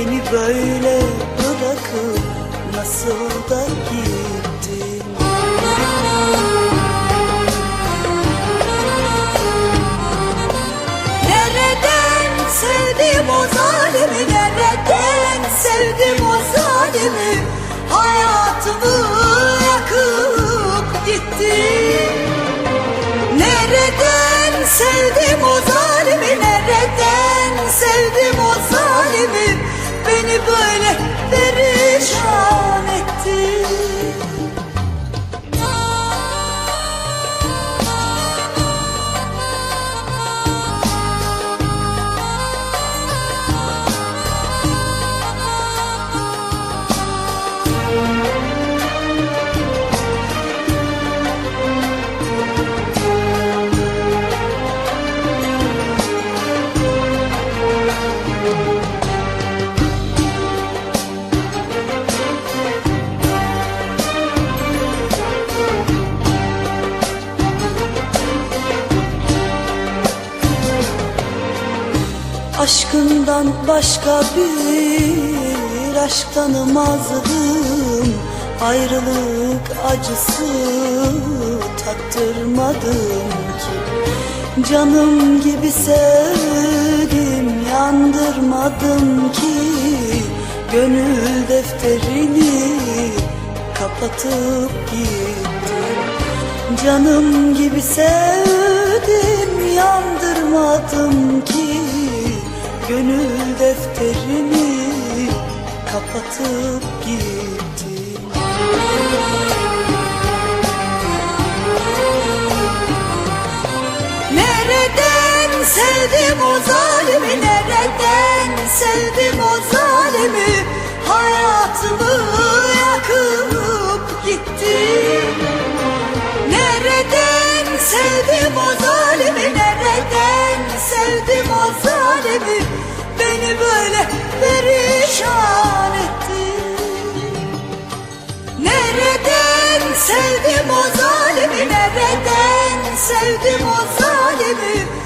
Beni böyle bırakıp nasıl da gittin? Nereden sevdim o zalimi Nereden sevdim o zalimi? Hayatımı yakıp gitti Nereden sevdim Aşkından başka bir aşk tanımazdım. Ayrılık acısı tattırmadım ki. Canım gibi sevdim yandırmadım ki. Gönül defterini kapatıp gittim. Canım gibi sevdim yandırmadım ki Gönül defterini kapatıp gittim. Nereden sevdim o zalimi Nereden sevdim o zalimi? Hayatımı Sevdim o zalimi ne Sevdim o zalimi